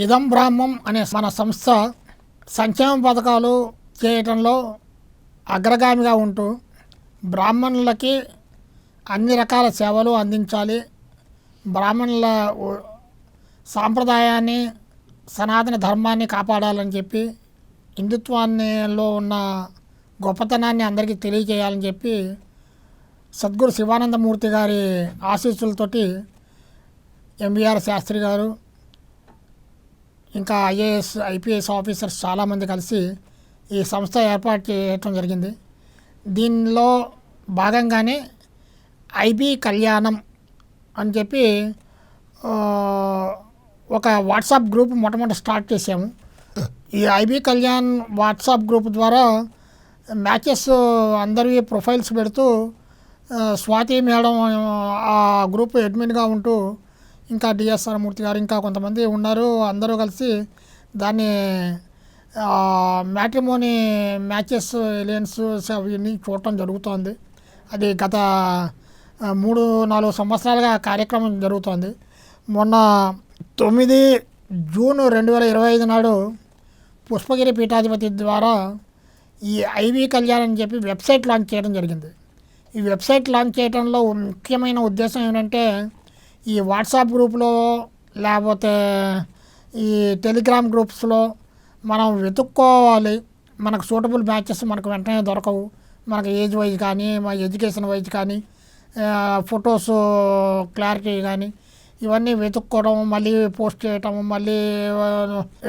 ఇదం బ్రాహ్మం అనే మన సంస్థ సంక్షేమ పథకాలు చేయటంలో అగ్రగామిగా ఉంటూ బ్రాహ్మణులకి అన్ని రకాల సేవలు అందించాలి. బ్రాహ్మణుల సాంప్రదాయాన్ని సనాతన ధర్మాన్ని కాపాడాలని చెప్పి హిందుత్వాన్నిలో ఉన్న గొప్పతనాన్ని అందరికీ తెలియజేయాలని చెప్పి సద్గురు శివానందమూర్తి గారి ఆశీస్సులతోటి ఎంబీఆర్ శాస్త్రి గారు ఇంకా ఐఏఎస్ ఐపీఎస్ ఆఫీసర్స్ చాలామంది కలిసి ఈ సంస్థ ఏర్పాటు చేయటం జరిగింది. దీనిలో భాగంగానే ఐబీ కళ్యాణం అని చెప్పి ఒక వాట్సాప్ గ్రూప్ మొట్టమొదటి స్టార్ట్ చేసాము ఈ ఐబీ కళ్యాణ్ వాట్సాప్ గ్రూప్ ద్వారా మ్యాచెస్ అందరివి ప్రొఫైల్స్ పెడుతూ స్వాతి మేడం ఆ గ్రూప్ అడ్మిన్గా ఉంటూ ఇంకా డిఎస్ఆర్ మూర్తి గారు ఇంకా కొంతమంది ఉన్నారు అందరూ కలిసి దాన్ని మ్యాట్రిమోనీ మ్యాచెస్ ఎలియన్స్ అవన్నీ చూడటం జరుగుతోంది. అది గత మూడు నాలుగు సంవత్సరాలుగా కార్యక్రమం జరుగుతోంది. మొన్న తొమ్మిది జూన్ రెండు వేల ఇరవై ఐదు నాడు పుష్పగిరి పీఠాధిపతి ద్వారా ఈ ఐవి కళ్యాణ్ అని చెప్పి వెబ్సైట్ లాంచ్ చేయడం జరిగింది. ఈ వెబ్సైట్ లాంచ్ చేయడంలో ముఖ్యమైన ఉద్దేశం ఏంటంటే ఈ వాట్సాప్ గ్రూప్లో లేకపోతే ఈ టెలిగ్రామ్ గ్రూప్స్లో మనం వెతుక్కోవాలి. మనకు సూటబుల్ మ్యాచెస్ మనకు వెంటనే దొరకవు. మనకు ఏజ్ వైజ్ కానీ మా ఎడ్యుకేషన్ వైజ్ కానీ ఫొటోస్ క్లారిటీ కానీ ఇవన్నీ వెతుక్కోవడం మళ్ళీ పోస్ట్ చేయటం మళ్ళీ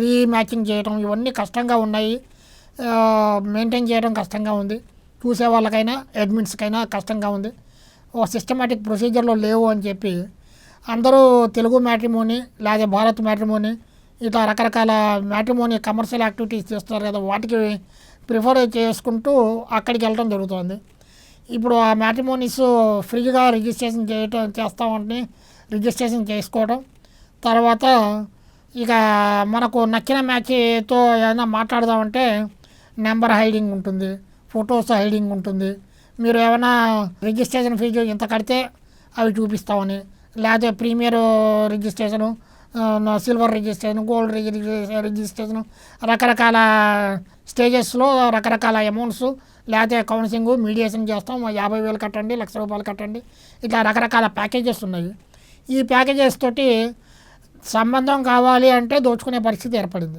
రీమ్యాచింగ్ చేయటం ఇవన్నీ కష్టంగా ఉన్నాయి. మెయింటైన్ చేయడం కష్టంగా ఉంది. చూసే వాళ్ళకైనా అడ్మిన్స్కైనా కష్టంగా ఉంది. ఓ సిస్టమేటిక్ ప్రొసీజర్లో లేవు అని చెప్పి అందరూ తెలుగు మ్యాట్రిమోని లేదా భారత్ మ్యాట్రిమోని ఇట్లా రకరకాల మ్యాట్రిమోని కమర్షియల్ యాక్టివిటీస్ చేస్తున్నారు కదా వాటికి ప్రిఫర్ చేసుకుంటూ అక్కడికి వెళ్ళడం జరుగుతుంది. ఇప్పుడు ఆ మ్యాట్రిమోనీస్ ఫ్రీగా రిజిస్ట్రేషన్ చేయటం చేస్తామని రిజిస్ట్రేషన్ చేసుకోవడం. తర్వాత ఇక మనకు నచ్చిన మ్యాచ్తో ఏదైనా మాట్లాడదామంటే నెంబర్ హైడింగ్ ఉంటుంది ఫొటోస్ హైడింగ్ ఉంటుంది. మీరు ఏమైనా రిజిస్ట్రేషన్ ఫీజు ఇంత కడితే అవి చూపిస్తామని లేకపోతే premier registration silver registration gold రిజి- registration రకరకాల స్టేజెస్లో రకరకాల అమౌంట్స్ లేకపోతే కౌన్సిలింగ్ మీడియేషన్ చేస్తాం యాభై వేలు కట్టండి లక్ష రూపాయలు కట్టండి ఇట్లా రకరకాల ప్యాకేజెస్ ఉన్నాయి. ఈ ప్యాకేజెస్ తోటి సంబంధం కావాలి అంటే దోచుకునే పరిస్థితి ఏర్పడింది.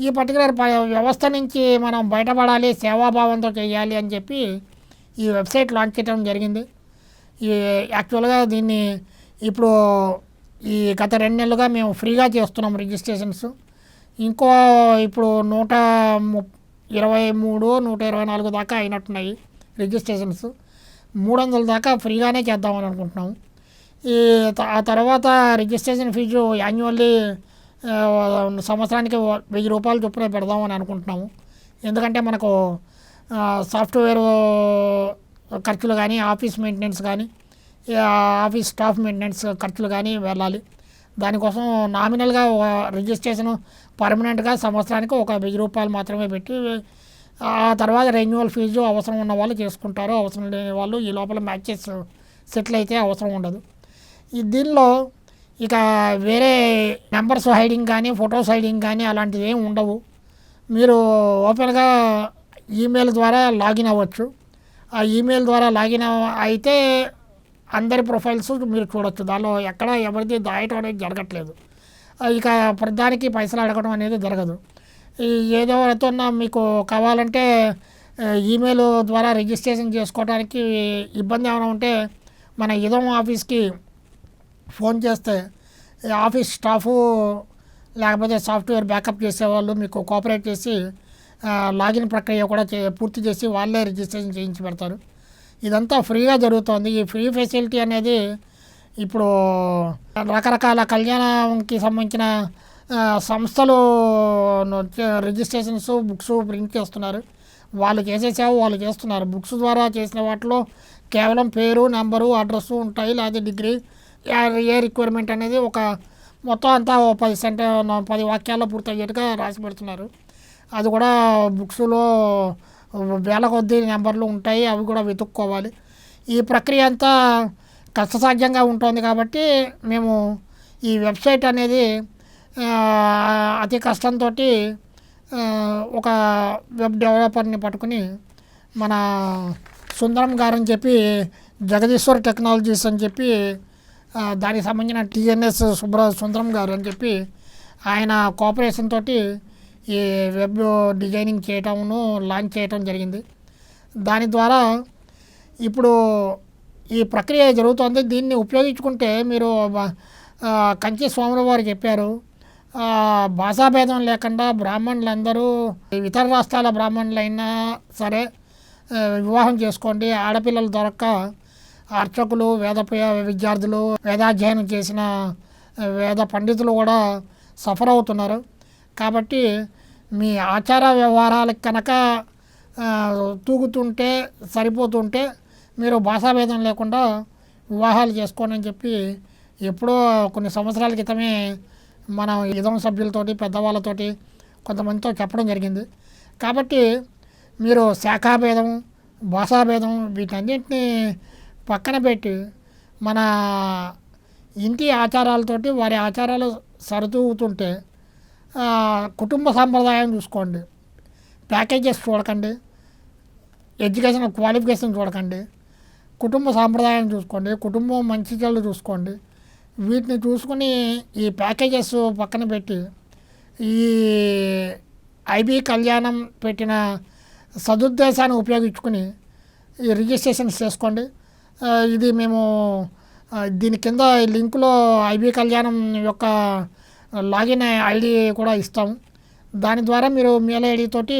ఈ పర్టికులర్ వ్యవస్థ నుంచి మనం బయటపడాలి సేవాభావంతో చేయాలి అని చెప్పి ఈ వెబ్సైట్ లాంచ్ చేయడం జరిగింది. ఈ యాక్చువల్గా దీన్ని ఇప్పుడు ఈ గత రెండు నెలలుగా మేము ఫ్రీగా చేస్తున్నాం రిజిస్ట్రేషన్స్. ఇంకో ఇప్పుడు నూట ము ఇరవై మూడు నూట ఇరవై నాలుగు దాకా అయినట్టున్నాయి రిజిస్ట్రేషన్స్. మూడు వందల దాకా ఫ్రీగానే చేద్దామని అనుకుంటున్నాం ఈ ఆ తర్వాత రిజిస్ట్రేషన్ ఫీజు యాన్యువల్లీ సంవత్సరానికి వెయ్యి రూపాయలు చొప్పున పెడదామని అనుకుంటున్నాము. ఎందుకంటే మనకు సాఫ్ట్వేర్ ఖర్చులు కానీ ఆఫీస్ మెయింటెనెన్స్ కానీ ఆఫీస్ స్టాఫ్ మెయింటెనెన్స్ ఖర్చులు కానీ వెళ్ళాలి. దానికోసం నామినల్గా రిజిస్ట్రేషన్ పర్మనెంట్గా సంవత్సరానికి ఒక వెయ్యి రూపాయలు మాత్రమే పెట్టి ఆ తర్వాత రెన్యువల్ ఫీజు అవసరం ఉన్న వాళ్ళు చేసుకుంటారు. అవసరం లేని వాళ్ళు ఈ లోపల మ్యాచెస్ సెటిల్ అయితే అవసరం ఉండదు. ఈ దీనిలో ఇక వేరే నెంబర్స్ హైడింగ్ కానీ ఫొటోస్ హైడింగ్ కానీ అలాంటివి ఏమి ఉండవు. మీరు ఓపెన్గా ఈమెయిల్ ద్వారా లాగిన్ అవ్వచ్చు. ఆ ఈమెయిల్ ద్వారా లాగిన్ అయితే అందరి ప్రొఫైల్స్ మీరు చూడొచ్చు. దానిలో ఎక్కడ ఎవరిది దాయటం అనేది జరగట్లేదు. ఇక ప్రధానికి పైసలు అడగడం అనేది జరగదు. ఏదో అవుతున్నా మీకు కావాలంటే ఈమెయిల్ ద్వారా రిజిస్ట్రేషన్ చేసుకోవడానికి ఇబ్బంది ఏమైనా ఉంటే మన ఇదం ఆఫీస్కి ఫోన్ చేస్తే ఆఫీస్ స్టాఫు లేకపోతే సాఫ్ట్వేర్ బ్యాకప్ చేసేవాళ్ళు మీకు కోఆపరేట్ చేసి లాగిన్ ప్రక్రియ కూడా చే పూర్తి చేసి వాళ్ళే రిజిస్ట్రేషన్ చేయించి పెడతారు. ఇదంతా ఫ్రీగా జరుగుతోంది. ఈ ఫ్రీ ఫెసిలిటీ అనేది ఇప్పుడు రకరకాల కళ్యాణంకి సంబంధించిన సంస్థలు రిజిస్ట్రేషన్స్ బుక్స్ ప్రింట్ చేస్తున్నారు. వాళ్ళు చేసే సేవ వాళ్ళు చేస్తున్నారు. బుక్స్ ద్వారా చేసిన వాటిలో కేవలం పేరు నెంబరు అడ్రస్ ఉంటాయి. లేదా డిగ్రీ ఏ- ఏ రిక్వైర్మెంట్ అనేది ఒక మొత్తం అంతా ఓ పది సెంట పది వాక్యాల్లో పూర్తయ్యేట్టుగా రాసి పెడుతున్నారు. అది కూడా బుక్స్లో వేల కొద్ది నెంబర్లు ఉంటాయి అవి కూడా వెతుక్కోవాలి. ఈ ప్రక్రియ అంతా కష్టసాధ్యంగా ఉంటుంది కాబట్టి మేము ఈ వెబ్సైట్ అనేది అతి కష్టంతో ఒక వెబ్ డెవలపర్ని పట్టుకుని మన సుందరం గారని చెప్పి జగదీశ్వర్ టెక్నాలజీస్ అని చెప్పి దానికి సంబంధించిన టీఎన్ఎస్ సుబ్ర సుందరం గారు అని చెప్పి ఆయన కోఆపరేషన్ తోటి ఈ వెబ్ డిజైనింగ్ చేయటమును లాంచ్ చేయటం జరిగింది. దాని ద్వారా ఇప్పుడు ఈ ప్రక్రియ జరుగుతోంది. దీన్ని ఉపయోగించుకుంటే మీరు కంచి స్వాముల వారు చెప్పారు. భాషాభేదం లేకుండా బ్రాహ్మణులందరూ ఇతర రాష్ట్రాల బ్రాహ్మణులైనా సరే వివాహం చేసుకోండి. ఆడపిల్లలు దొరక్క అర్చకులు వేద విద్యార్థులు వేదాధ్యయనం చేసిన వేద పండితులు కూడా సఫర్ అవుతున్నారు. కాబట్టి మీ ఆచార వ్యవహారాలకు కనుక తూగుతుంటే సరిపోతుంటే మీరు భాషాభేదం లేకుండా వివాహాలు చేసుకోండి అని చెప్పి ఎప్పుడో కొన్ని సంవత్సరాల క్రితమే మనం ఇదం సభ్యులతోటి పెద్దవాళ్ళతోటి కొంతమందితో చెప్పడం జరిగింది. కాబట్టి మీరు శాఖాభేదం భాషాభేదం వీటన్నింటినీ పక్కన పెట్టి మన ఇంటి ఆచారాలతోటి వారి ఆచారాలు సరితూగుతుంటే కుటుంబ సాంప్రదాయం చూసుకోండి. ప్యాకేజెస్ చూడకండి. ఎడ్యుకేషన్ క్వాలిఫికేషన్ చూడకండి. కుటుంబ సాంప్రదాయం చూసుకోండి. కుటుంబం మంచి చెడు చూసుకోండి. వీటిని చూసుకుని ఈ ప్యాకేజెస్ పక్కన పెట్టి ఈ ఐబీ కళ్యాణం పెట్టిన సదుద్దేశాన్ని ఉపయోగించుకుని ఈ రిజిస్ట్రేషన్ చేసుకోండి. ఇది మేము దీని కింద లింకులో ఐబీ కళ్యాణం యొక్క లాగిన్ ఐడి కూడా ఇస్తాము. దాని ద్వారా మీరు మెయిల్ ఐడి తోటి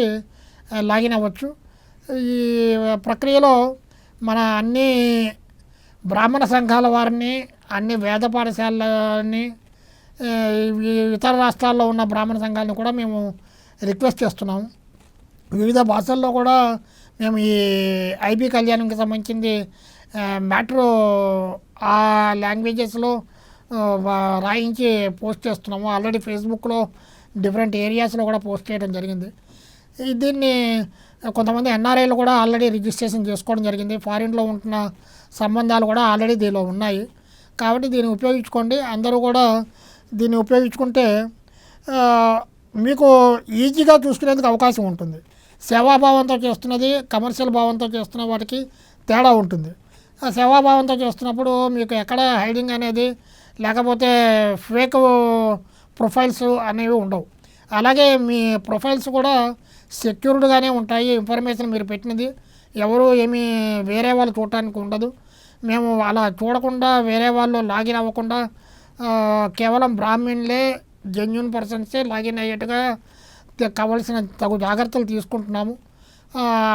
లాగిన్ అవ్వచ్చు. ఈ ప్రక్రియలో మన అన్ని బ్రాహ్మణ సంఘాల వారిని అన్ని వేద పాఠశాలని ఇతర రాష్ట్రాల్లో ఉన్న బ్రాహ్మణ సంఘాలను కూడా మేము రిక్వెస్ట్ చేస్తున్నాము. వివిధ భాషల్లో కూడా మేము ఈ ఐబీ కళ్యాణంకి సంబంధించింది మ్యాటర్ ఆ లాంగ్వేజెస్లో రాయించి పోస్ట్ చేస్తున్నాము. ఆల్రెడీ ఫేస్బుక్లో డిఫరెంట్ ఏరియాస్లో కూడా పోస్ట్ చేయడం జరిగింది. దీన్ని కొంతమంది ఎన్ఆర్ఐలు కూడా ఆల్రెడీ రిజిస్ట్రేషన్ చేసుకోవడం జరిగింది. ఫారిన్లో ఉంటున్న సంబంధాలు కూడా ఆల్రెడీ దీనిలో ఉన్నాయి. కాబట్టి దీన్ని ఉపయోగించుకోండి. అందరూ కూడా దీన్ని ఉపయోగించుకుంటే మీకు ఈజీగా చూసుకునేందుకు అవకాశం ఉంటుంది. సేవాభావంతో చేస్తున్నది కమర్షియల్ భావంతో చేస్తున్న వాటికి తేడా ఉంటుంది. ఆ సేవాభావంతో చేస్తున్నప్పుడు మీకు ఎక్కడ హైడింగ్ అనేది లేకపోతే ఫేక్ ప్రొఫైల్స్ అనేవి ఉండవు. అలాగే మీ ప్రొఫైల్స్ కూడా సెక్యూర్డ్గానే ఉంటాయి. ఇన్ఫర్మేషన్ మీరు పెట్టినది ఎవరు ఏమీ వేరే వాళ్ళు చూడటానికి ఉండదు. మేము అలా చూడకుండా వేరే వాళ్ళు లాగిన్ అవ్వకుండా కేవలం బ్రాహ్మణులే జెన్యున్ పర్సన్సే లాగిన్ అయ్యేట్టుగా కావాల్సిన తగు జాగ్రత్తలు తీసుకుంటున్నాము.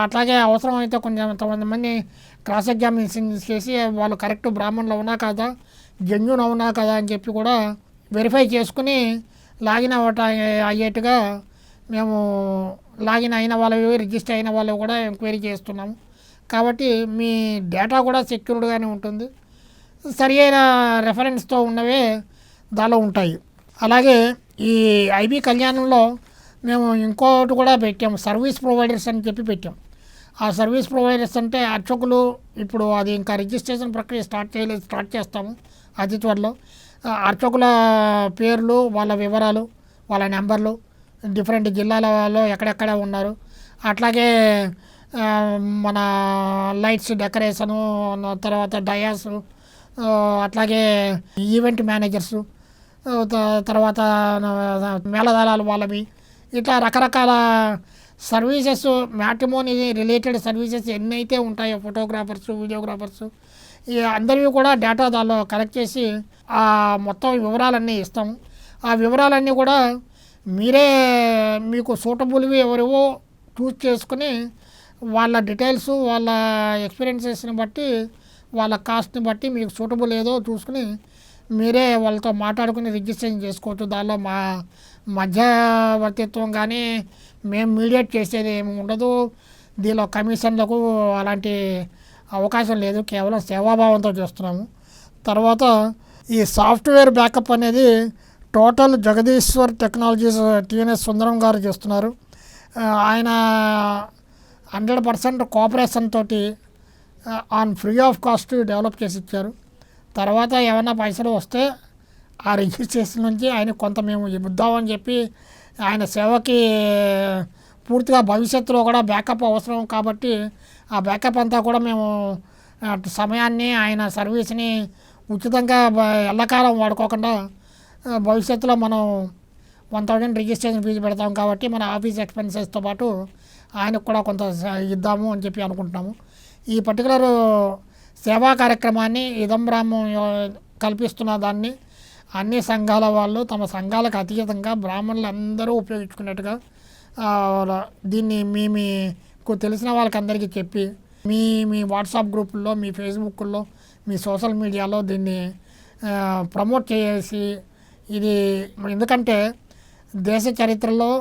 అట్లాగే అవసరం అవసరమైతే కొంచెం కొంతమంది క్రాస్ ఎగ్జామినేషన్ చేసి వాళ్ళు కరెక్ట్ బ్రాహ్మణులు ఉన్నా కాదా జెన్యున్ అవునా కదా అని చెప్పి కూడా వెరిఫై చేసుకుని లాగిన్ అవ్వట అయ్యేట్టుగా మేము లాగిన్ అయిన వాళ్ళవి రిజిస్టర్ అయిన వాళ్ళు కూడా ఎంక్వైరీ చేస్తున్నాము. కాబట్టి మీ డేటా కూడా సెక్యూర్డ్గానే ఉంటుంది. సరి అయిన రెఫరెన్స్తో ఉన్నవే దానిలో ఉంటాయి. అలాగే ఈ ఐబీ కళ్యాణంలో మేము ఇంకోటి కూడా పెట్టాము. సర్వీస్ ప్రొవైడర్స్ అని చెప్పి పెట్టాం ఆ సర్వీస్ ప్రొవైడర్స్ అంటే అర్చకులు ఇప్పుడు అది ఇంకా రిజిస్ట్రేషన్ ప్రక్రియ స్టార్ట్ చేయలేదు స్టార్ట్ చేస్తాము. అతి త్వరలో అర్చకుల పేర్లు వాళ్ళ వివరాలు వాళ్ళ నెంబర్లు డిఫరెంట్ జిల్లాలలో ఎక్కడెక్కడ ఉన్నారు. అట్లాగే మన లైట్స్ డెకరేషను తర్వాత డయాస్ అట్లాగే ఈవెంట్ మేనేజర్సు తర్వాత మేళదాళాలు వాళ్ళవి. ఇట్లా రకరకాల సర్వీసెస్ మ్యాట్రిమోనీ రిలేటెడ్ సర్వీసెస్ ఎన్నైతే ఉంటాయో ఫోటోగ్రాఫర్స్ వీడియోగ్రాఫర్స్ ఈ అందరివి కూడా డేటా దానిలో కలెక్ట్ చేసి ఆ మొత్తం వివరాలన్నీ ఇస్తాం. ఆ వివరాలన్నీ కూడా మీరే మీకు సూటబుల్వి ఎవరివో చూస్ చేసుకుని వాళ్ళ డీటెయిల్స్ వాళ్ళ ఎక్స్పీరియన్సెస్ని బట్టి వాళ్ళ కాస్ట్ని బట్టి మీకు సూటబుల్ ఏదో చూసుకుని మీరే వాళ్ళతో మాట్లాడుకుని రిజిస్ట్రేషన్ చేసుకోవచ్చు. దానిలో మా మధ్యవర్తిత్వం కానీ మేము మీడియేట్ చేసేది ఏమి ఉండదు. దీనిలో కమిషన్లకు అలాంటి అవకాశం లేదు. కేవలం సేవాభావంతో చేస్తున్నాము. తర్వాత ఈ సాఫ్ట్వేర్ బ్యాకప్ అనేది total Jagadeeshwar technologies TNS Sundaram గారు చేస్తున్నారు. ఆయన హండ్రెడ్ పర్సెంట్ కోఆపరేషన్ తోటి on free of cost develop చేసి ఇచ్చారు. తర్వాత ఏమైనా పైసలు వస్తే ఆ రిజిస్ట్రేషన్ నుంచి ఆయన కొంత మేము ఇద్దామని చెప్పి ఆయన సేవకి పూర్తిగా భవిష్యత్తులో కూడా బ్యాకప్ అవసరం కాబట్టి ఆ బ్యాకప్ అంతా కూడా మేము సమయాన్ని ఆయన సర్వీస్ని ఉచితంగా ఎల్లకాలం వాడుకోకుండా భవిష్యత్తులో మనం వన్ థౌజండ్ రిజిస్ట్రేషన్ ఫీజు పెడతాం కాబట్టి మన ఆఫీస్ ఎక్స్పెన్సెస్తో పాటు ఆయనకు కూడా కొంత ఇద్దాము అని చెప్పి అనుకుంటున్నాము. ఈ పర్టికులర్ సేవా కార్యక్రమాన్ని ఇదంబ్రాహ్మం కల్పిస్తున్న దాన్ని అన్ని సంఘాల వాళ్ళు తమ సంఘాలకు అతీతంగా బ్రాహ్మణులు అందరూ ఉపయోగించుకున్నట్టుగా దీన్ని మీ మీ తెలిసిన వాళ్ళకి అందరికీ చెప్పి మీ మీ వాట్సాప్ గ్రూపుల్లో మీ ఫేస్బుక్లో మీ సోషల్ మీడియాలో దీన్ని ప్రమోట్ చేసి ఇది ఎందుకంటే దేశ చరిత్రలో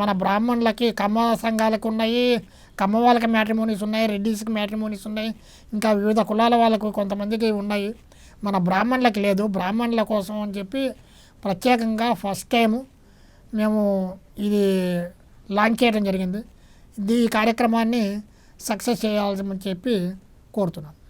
మన బ్రాహ్మణులకి కమ్మ సంఘాలకు ఉన్నాయి కమ్మ వాళ్ళకి మ్యాట్రిమోనీస్ ఉన్నాయి రెడ్డీస్కి మ్యాట్రిమోనీస్ ఉన్నాయి ఇంకా వివిధ కులాల వాళ్ళకు కొంతమందికి ఉన్నాయి. మన బ్రాహ్మణులకి లేదు. బ్రాహ్మణుల కోసం అని చెప్పి ప్రత్యేకంగా ఫస్ట్ టైము మేము ఇది లాంచ్ చేయడం జరిగింది. ఈ కార్యక్రమాన్ని సక్సెస్ చేయాల్సి చెప్పి కోరుతున్నాను.